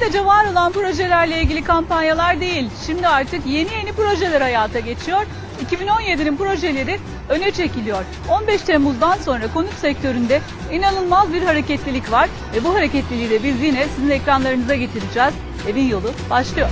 sadece var olan projelerle ilgili kampanyalar değil. Şimdi artık yeni yeni projeler hayata geçiyor. 2017'nin projeleri öne çekiliyor. 15 Temmuz'dan sonra konut sektöründe inanılmaz bir hareketlilik var ve bu hareketliliği de biz yine sizin ekranlarınıza getireceğiz. Evin yolu başlıyor.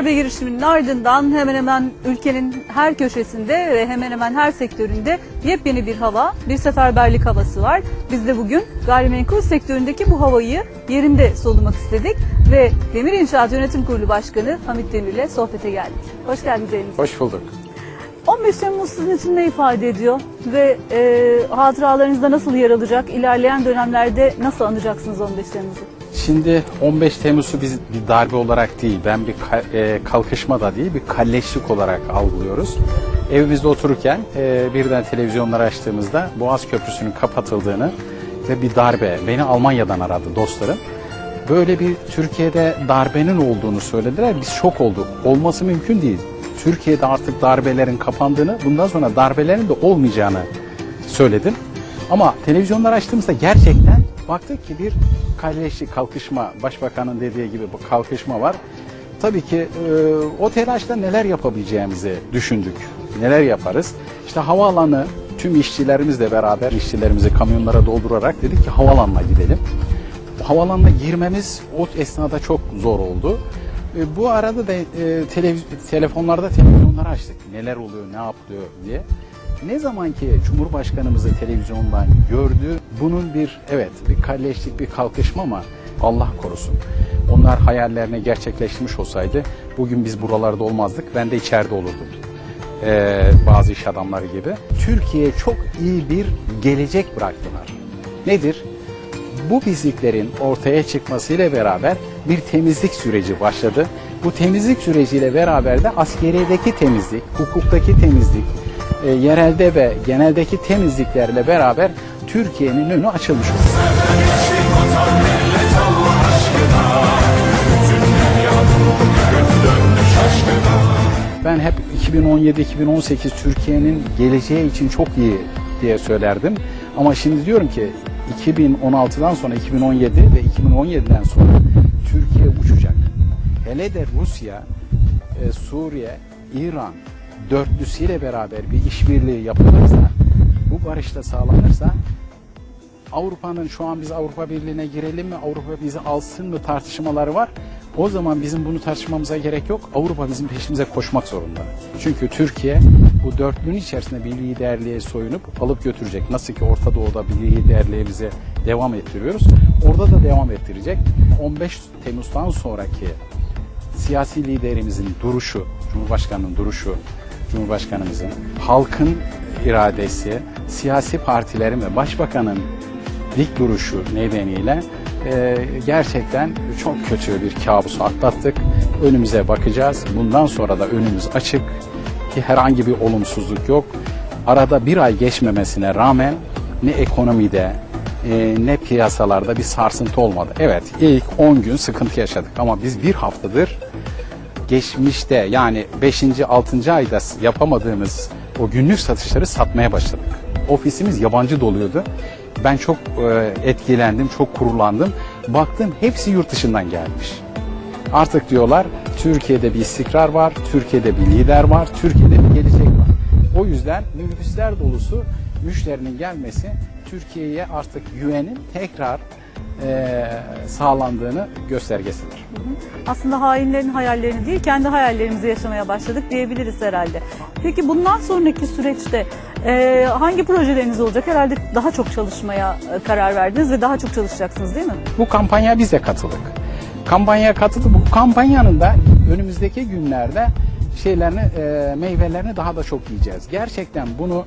Darbe girişiminin ardından hemen hemen ülkenin her köşesinde ve hemen hemen her sektöründe yepyeni bir hava, bir seferberlik havası var. Biz de bugün gayrimenkul sektöründeki bu havayı yerinde solumak istedik ve Demir İnşaat Yönetim Kurulu Başkanı Hamit Demir ile sohbete geldik. Hoş geldiniz elinize. Hoş bulduk. 15 Temmuz sizin için ne ifade ediyor ve e, hatıralarınızda nasıl yer alacak, ilerleyen dönemlerde nasıl anacaksınız 15 Temmuz'u? Şimdi 15 Temmuz'u biz bir darbe olarak değil, ben bir e, kalkışma da değil, bir kalleşlik olarak algılıyoruz. Evimizde otururken e, birden televizyonları açtığımızda Boğaz Köprüsü'nün kapatıldığını ve bir darbe, beni Almanya'dan aradı dostlarım. Böyle bir Türkiye'de darbenin olduğunu söylediler. Biz şok olduk. Olması mümkün değil. Türkiye'de artık darbelerin kapandığını, bundan sonra darbelerin de olmayacağını söyledim. Ama televizyonları açtığımızda gerçekten baktık ki bir kalleşlik, kalkışma, başbakanın dediği gibi bu kalkışma var. Tabii ki e, o telaşta neler yapabileceğimizi düşündük. Neler yaparız? İşte havaalanı tüm işçilerimizle beraber işçilerimizi kamyonlara doldurarak dedik ki havaalanına gidelim. Havalanına girmemiz o esnada çok zor oldu. E, bu arada da e, televiz- telefonlarda televizyonları açtık. Neler oluyor, ne yapılıyor diye. Ne zaman ki Cumhurbaşkanımızı televizyondan gördü, bunun bir evet bir kalleşlik, bir kalkışma ama Allah korusun. Onlar hayallerini gerçekleştirmiş olsaydı bugün biz buralarda olmazdık. Ben de içeride olurdum. Ee, bazı iş adamları gibi. Türkiye'ye çok iyi bir gelecek bıraktılar. Nedir? Bu pisliklerin ortaya çıkmasıyla beraber bir temizlik süreci başladı. Bu temizlik süreciyle beraber de askeriyedeki temizlik, hukuktaki temizlik, e, yerelde ve geneldeki temizliklerle beraber Türkiye'nin önü açılmış. Ben hep 2017-2018 Türkiye'nin geleceği için çok iyi diye söylerdim. Ama şimdi diyorum ki 2016'dan sonra 2017 ve 2017'den sonra Türkiye uçacak. Hele de Rusya, e, Suriye, İran dörtlüsüyle beraber bir işbirliği yapılırsa, bu barış da sağlanırsa Avrupa'nın şu an biz Avrupa Birliği'ne girelim mi, Avrupa bizi alsın mı tartışmaları var. O zaman bizim bunu tartışmamıza gerek yok. Avrupa bizim peşimize koşmak zorunda. Çünkü Türkiye bu dörtlünün içerisinde bir liderliğe soyunup alıp götürecek. Nasıl ki Orta Doğu'da bir liderliğimize devam ettiriyoruz. Orada da devam ettirecek. 15 Temmuz'dan sonraki siyasi liderimizin duruşu, Cumhurbaşkanının duruşu, Cumhurbaşkanımızın, halkın iradesi, siyasi partilerin ve başbakanın dik duruşu nedeniyle e, gerçekten çok kötü bir kabusu atlattık. Önümüze bakacağız. Bundan sonra da önümüz açık ki herhangi bir olumsuzluk yok. Arada bir ay geçmemesine rağmen ne ekonomide e, ne piyasalarda bir sarsıntı olmadı. Evet ilk 10 gün sıkıntı yaşadık ama biz bir haftadır geçmişte yani 5. 6. ayda yapamadığımız o günlük satışları satmaya başladık. Ofisimiz yabancı doluyordu. Ben çok e, etkilendim, çok kurulandım. Baktım hepsi yurt dışından gelmiş. Artık diyorlar Türkiye'de bir istikrar var, Türkiye'de bir lider var, Türkiye'de bir gelecek var. O yüzden minibüsler dolusu müşterinin gelmesi Türkiye'ye artık güvenin tekrar e, sağlandığını göstergesidir. Aslında hainlerin hayallerini değil, kendi hayallerimizi yaşamaya başladık diyebiliriz herhalde. Peki bundan sonraki süreçte e, hangi projeleriniz olacak? Herhalde daha çok çalışmaya e, karar verdiniz ve daha çok çalışacaksınız değil mi? Bu kampanya biz de katıldık. Kampanyaya katıldık. Bu kampanyanın da önümüzdeki günlerde şeylerini, e, meyvelerini daha da çok yiyeceğiz. Gerçekten bunu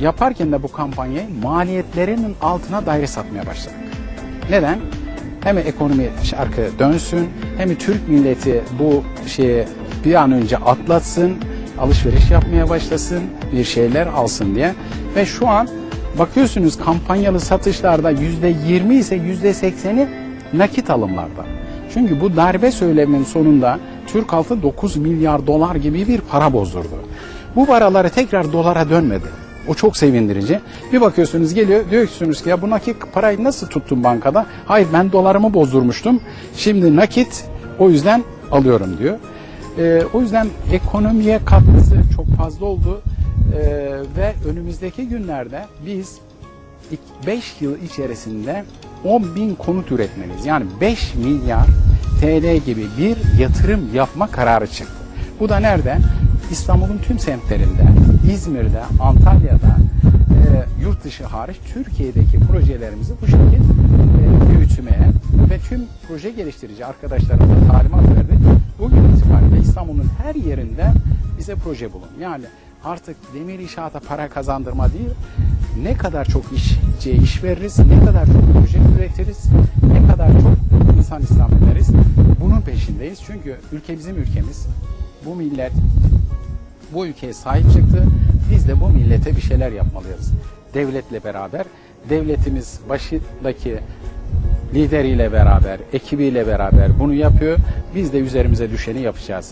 yaparken de bu kampanyayı maliyetlerinin altına daire satmaya başladık. Neden? Hem ekonomi şarkı dönsün, hem Türk milleti bu şeye bir an önce atlatsın alışveriş yapmaya başlasın, bir şeyler alsın diye. Ve şu an bakıyorsunuz kampanyalı satışlarda yüzde yirmi ise yüzde sekseni nakit alımlarda. Çünkü bu darbe söyleminin sonunda Türk halkı 9 milyar dolar gibi bir para bozdurdu. Bu paraları tekrar dolara dönmedi. O çok sevindirici. Bir bakıyorsunuz geliyor diyorsunuz ki ya bu nakit parayı nasıl tuttun bankada? Hayır ben dolarımı bozdurmuştum. Şimdi nakit o yüzden alıyorum diyor. Ee, o yüzden ekonomiye katkısı çok fazla oldu. Ee, ve önümüzdeki günlerde biz 5 yıl içerisinde 10 bin konut üretmeliyiz. Yani 5 milyar TL gibi bir yatırım yapma kararı çıktı. Bu da nerede? İstanbul'un tüm semtlerinde, İzmir'de, Antalya'da, e, yurt dışı hariç Türkiye'deki projelerimizi bu şekilde e, büyütmeye ve tüm proje geliştirici arkadaşlarımıza talimat verdik. Bugün itibariyle İstanbul'un her yerinde bize proje bulun. Yani artık demir inşaata para kazandırma değil, ne kadar çok işçiye iş veririz, ne kadar çok proje üretiriz, ne kadar çok insan istihdam ederiz. Bunun peşindeyiz. Çünkü ülke bizim ülkemiz. Bu millet bu ülkeye sahip çıktı. Biz de bu millete bir şeyler yapmalıyız. Devletle beraber, devletimiz başındaki lideriyle beraber, ekibiyle beraber bunu yapıyor. Biz de üzerimize düşeni yapacağız.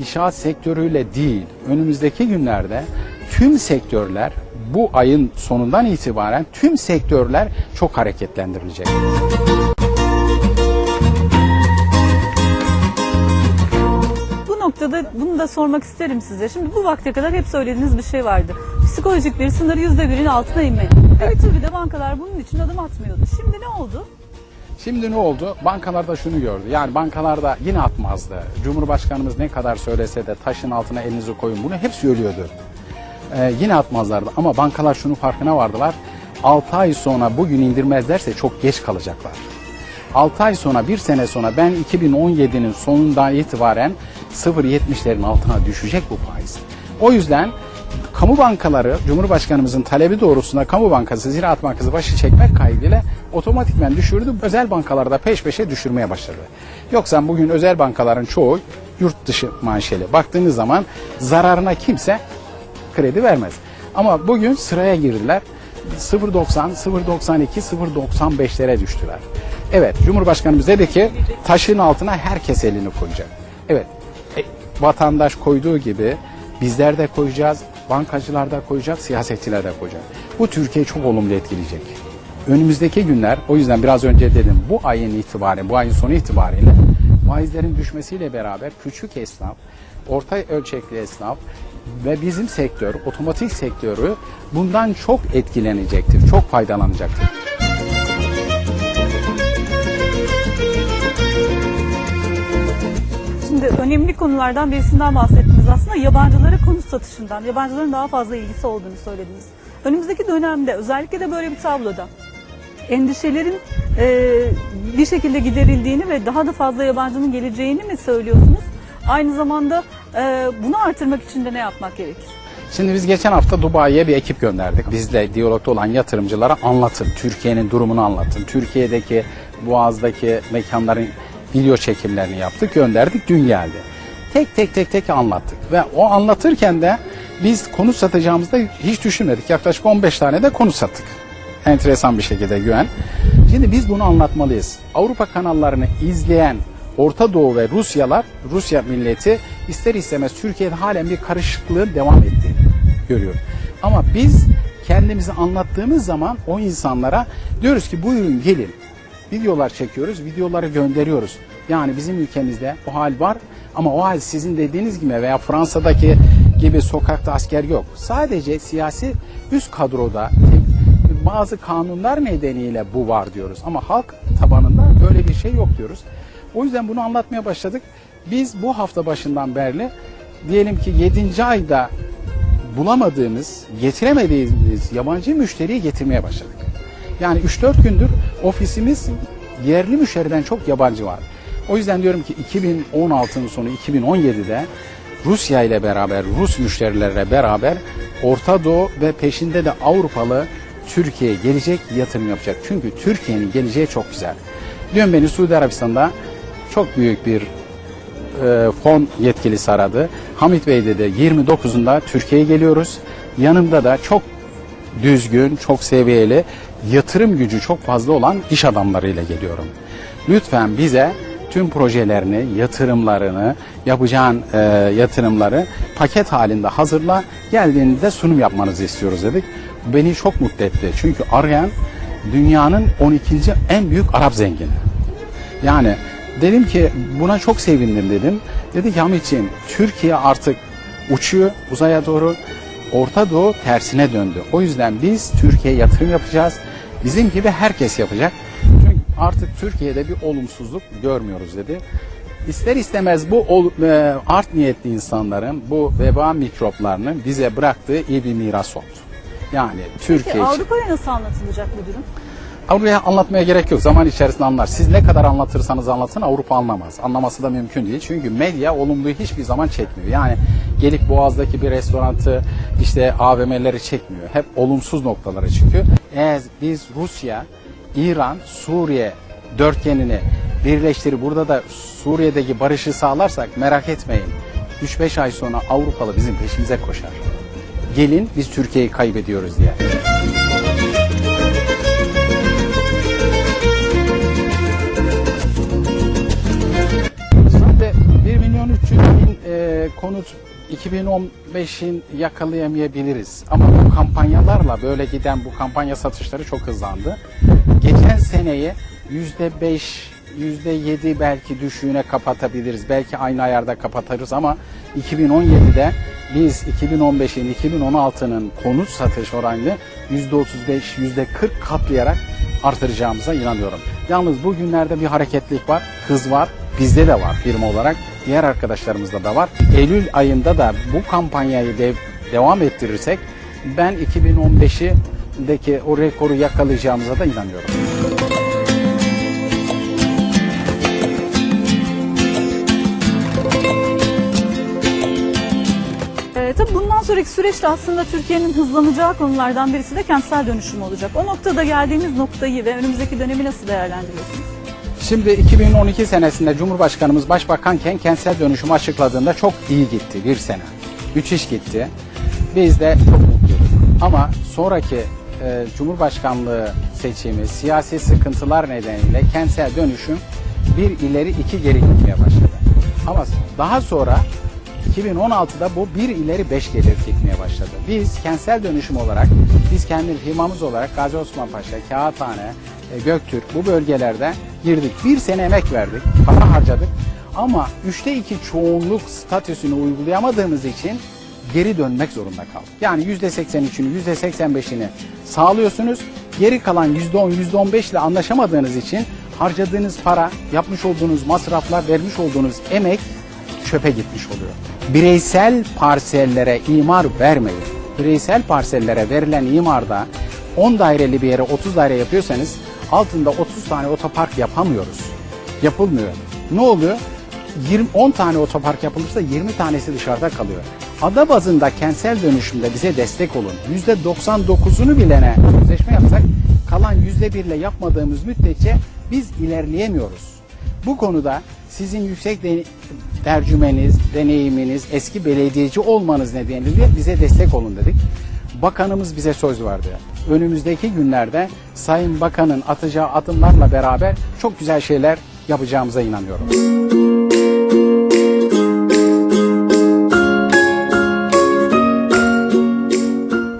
İnşaat sektörüyle değil, önümüzdeki günlerde tüm sektörler bu ayın sonundan itibaren tüm sektörler çok hareketlendirilecek. Noktada bunu da sormak isterim size. Şimdi bu vakte kadar hep söylediğiniz bir şey vardı. Psikolojik bir sınır yüzde birin altına inmeli. Ve bir türlü de bankalar bunun için adım atmıyordu. Şimdi ne oldu? Şimdi ne oldu? Bankalarda şunu gördü. Yani bankalarda yine atmazdı. Cumhurbaşkanımız ne kadar söylese de taşın altına elinizi koyun bunu hep söylüyordu. Ee, yine atmazlardı ama bankalar şunun farkına vardılar. 6 ay sonra bugün indirmezlerse çok geç kalacaklar. 6 ay sonra, bir sene sonra ben 2017'nin sonundan itibaren 0.70'lerin altına düşecek bu faiz. O yüzden kamu bankaları Cumhurbaşkanımızın talebi doğrultusunda kamu bankası, Ziraat Bankası başı çekmek kaydıyla otomatikmen düşürdü. Özel bankaları da peş peşe düşürmeye başladı. Yoksa bugün özel bankaların çoğu yurt dışı manşeli. Baktığınız zaman zararına kimse kredi vermez. Ama bugün sıraya girdiler. 0.90, 0.92, 0.95'lere düştüler. Evet, Cumhurbaşkanımız dedi ki taşın altına herkes elini koyacak. Evet, vatandaş koyduğu gibi bizler de koyacağız, bankacılar da koyacak, siyasetçiler de koyacak. Bu Türkiye'yi çok olumlu etkileyecek. Önümüzdeki günler, o yüzden biraz önce dedim bu ayın itibariyle, bu ayın sonu itibariyle faizlerin düşmesiyle beraber küçük esnaf, orta ölçekli esnaf ve bizim sektör, otomotiv sektörü bundan çok etkilenecektir, çok faydalanacaktır. Şimdi önemli konulardan birisinden bahsettiniz aslında yabancılara konut satışından, yabancıların daha fazla ilgisi olduğunu söylediniz. Önümüzdeki dönemde özellikle de böyle bir tabloda endişelerin e, bir şekilde giderildiğini ve daha da fazla yabancının geleceğini mi söylüyorsunuz? Aynı zamanda e, bunu artırmak için de ne yapmak gerekir? Şimdi biz geçen hafta Dubai'ye bir ekip gönderdik. Bizle diyalogda olan yatırımcılara anlatın, Türkiye'nin durumunu anlatın. Türkiye'deki Boğaz'daki mekanların video çekimlerini yaptık, gönderdik, dün geldi. Tek tek tek tek anlattık ve o anlatırken de biz konut satacağımızda hiç düşünmedik. Yaklaşık 15 tane de konut sattık. Enteresan bir şekilde güven. Şimdi biz bunu anlatmalıyız. Avrupa kanallarını izleyen Orta Doğu ve Rusyalar, Rusya milleti ister istemez Türkiye'de halen bir karışıklığın devam ettiğini görüyor. Ama biz kendimizi anlattığımız zaman o insanlara diyoruz ki buyurun gelin. Videolar çekiyoruz, videoları gönderiyoruz. Yani bizim ülkemizde o hal var ama o hal sizin dediğiniz gibi veya Fransa'daki gibi sokakta asker yok. Sadece siyasi üst kadroda bazı kanunlar nedeniyle bu var diyoruz. Ama halk tabanında böyle bir şey yok diyoruz. O yüzden bunu anlatmaya başladık. Biz bu hafta başından beri diyelim ki 7. ayda bulamadığımız, getiremediğimiz yabancı müşteriyi getirmeye başladık. Yani 3-4 gündür ofisimiz yerli müşteriden çok yabancı var. O yüzden diyorum ki 2016'nın sonu 2017'de Rusya ile beraber, Rus müşterilerle beraber Orta Doğu ve peşinde de Avrupalı Türkiye'ye gelecek yatırım yapacak. Çünkü Türkiye'nin geleceği çok güzel. Diyorum beni Suudi Arabistan'da çok büyük bir e, fon yetkilisi aradı. Hamit Bey dedi 29'unda Türkiye'ye geliyoruz. Yanımda da çok düzgün, çok seviyeli, yatırım gücü çok fazla olan iş adamlarıyla geliyorum. Lütfen bize tüm projelerini, yatırımlarını, yapacağın e, yatırımları paket halinde hazırla, geldiğinde sunum yapmanızı istiyoruz dedik. Beni çok mutlu etti. Çünkü arayan dünyanın 12. en büyük Arap zengini. Yani dedim ki buna çok sevindim dedim. Dedi ki Hamitciğim Türkiye artık uçuyor uzaya doğru. Orta Doğu tersine döndü. O yüzden biz Türkiye'ye yatırım yapacağız. Bizim gibi herkes yapacak. Çünkü artık Türkiye'de bir olumsuzluk görmüyoruz dedi. İster istemez bu ol- e, art niyetli insanların bu veba mikroplarının bize bıraktığı iyi bir miras oldu. Yani Türkiye Peki için. Avrupa'ya nasıl anlatılacak bu durum? Avrupa'ya anlatmaya gerek yok. Zaman içerisinde anlar. Siz ne kadar anlatırsanız anlatın Avrupa anlamaz. Anlaması da mümkün değil. Çünkü medya olumluyu hiçbir zaman çekmiyor. Yani gelip Boğaz'daki bir restorantı işte AVM'leri çekmiyor. Hep olumsuz noktaları çıkıyor. Eğer biz Rusya, İran, Suriye dörtgenini birleştirip burada da Suriye'deki barışı sağlarsak merak etmeyin. 3-5 ay sonra Avrupalı bizim peşimize koşar. Gelin biz Türkiye'yi kaybediyoruz diye. Konut 2015'in yakalayamayabiliriz. Ama bu kampanyalarla böyle giden bu kampanya satışları çok hızlandı. Geçen seneyi %5, %7 belki düşüğüne kapatabiliriz. Belki aynı ayarda kapatırız ama 2017'de biz 2015'in 2016'nın konut satış oranını %35, %40 katlayarak artıracağımıza inanıyorum. Yalnız bugünlerde bir hareketlilik var, hız var. Bizde de var firma olarak. Diğer arkadaşlarımızda da var. Eylül ayında da bu kampanyayı dev- devam ettirirsek ben 2015'deki o rekoru yakalayacağımıza da inanıyorum. Ee, tabii bundan sonraki süreçte aslında Türkiye'nin hızlanacağı konulardan birisi de kentsel dönüşüm olacak. O noktada geldiğimiz noktayı ve önümüzdeki dönemi nasıl değerlendiriyorsunuz? Şimdi 2012 senesinde Cumhurbaşkanımız başbakanken kentsel dönüşümü açıkladığında çok iyi gitti bir sene. Müthiş gitti. Biz de çok mutluyduk. Ama sonraki e, Cumhurbaşkanlığı seçimi, siyasi sıkıntılar nedeniyle kentsel dönüşüm bir ileri iki geri gitmeye başladı. Ama daha sonra 2016'da bu bir ileri beş gelir gitmeye başladı. Biz kentsel dönüşüm olarak, biz kendi firmamız olarak Gazi Osman Paşa, Kağıthane, e, Göktürk bu bölgelerde girdik. Bir sene emek verdik, para harcadık ama üçte iki çoğunluk statüsünü uygulayamadığımız için geri dönmek zorunda kaldık. Yani yüzde 83'ünü, yüzde 85'ini sağlıyorsunuz. Geri kalan yüzde 10, yüzde 15 ile anlaşamadığınız için harcadığınız para, yapmış olduğunuz masraflar, vermiş olduğunuz emek çöpe gitmiş oluyor. Bireysel parsellere imar vermeyin. Bireysel parsellere verilen imarda 10 daireli bir yere 30 daire yapıyorsanız altında 30 tane otopark yapamıyoruz. Yapılmıyor. Ne oluyor? 20, 10 tane otopark yapılırsa 20 tanesi dışarıda kalıyor. Ada bazında kentsel dönüşümde bize destek olun. %99'unu bilene sözleşme yapsak kalan %1 ile yapmadığımız müddetçe biz ilerleyemiyoruz. Bu konuda sizin yüksek de- tercümeniz, deneyiminiz, eski belediyeci olmanız nedeniyle bize destek olun dedik. Bakanımız bize söz verdi. Önümüzdeki günlerde Sayın Bakan'ın atacağı adımlarla beraber çok güzel şeyler yapacağımıza inanıyorum.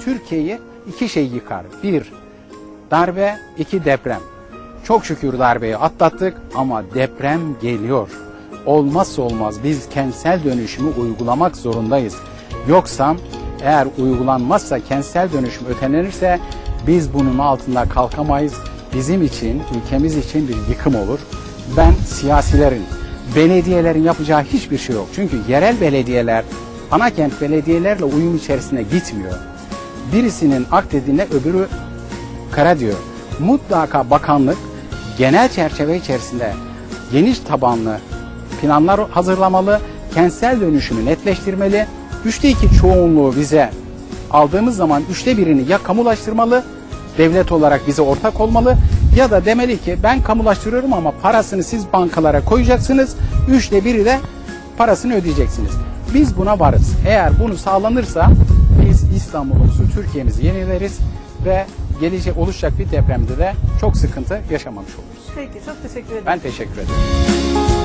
Türkiye'yi iki şey yıkar. Bir, darbe, iki deprem. Çok şükür darbeyi atlattık ama deprem geliyor. Olmazsa olmaz biz kentsel dönüşümü uygulamak zorundayız. Yoksa eğer uygulanmazsa kentsel dönüşüm ötelenirse biz bunun altında kalkamayız. Bizim için, ülkemiz için bir yıkım olur. Ben siyasilerin, belediyelerin yapacağı hiçbir şey yok. Çünkü yerel belediyeler, ana kent belediyelerle uyum içerisine gitmiyor. Birisinin ak dediğinde öbürü kara diyor. Mutlaka bakanlık genel çerçeve içerisinde geniş tabanlı planlar hazırlamalı, kentsel dönüşümü netleştirmeli. Üçte iki çoğunluğu bize aldığımız zaman üçte birini ya kamulaştırmalı, devlet olarak bize ortak olmalı ya da demeli ki ben kamulaştırıyorum ama parasını siz bankalara koyacaksınız. Üçte biri de parasını ödeyeceksiniz. Biz buna varız. Eğer bunu sağlanırsa biz İstanbul'umuzu, Türkiye'mizi yenileriz ve gelecek oluşacak bir depremde de çok sıkıntı yaşamamış oluruz. Peki çok teşekkür ederim. Ben teşekkür ederim.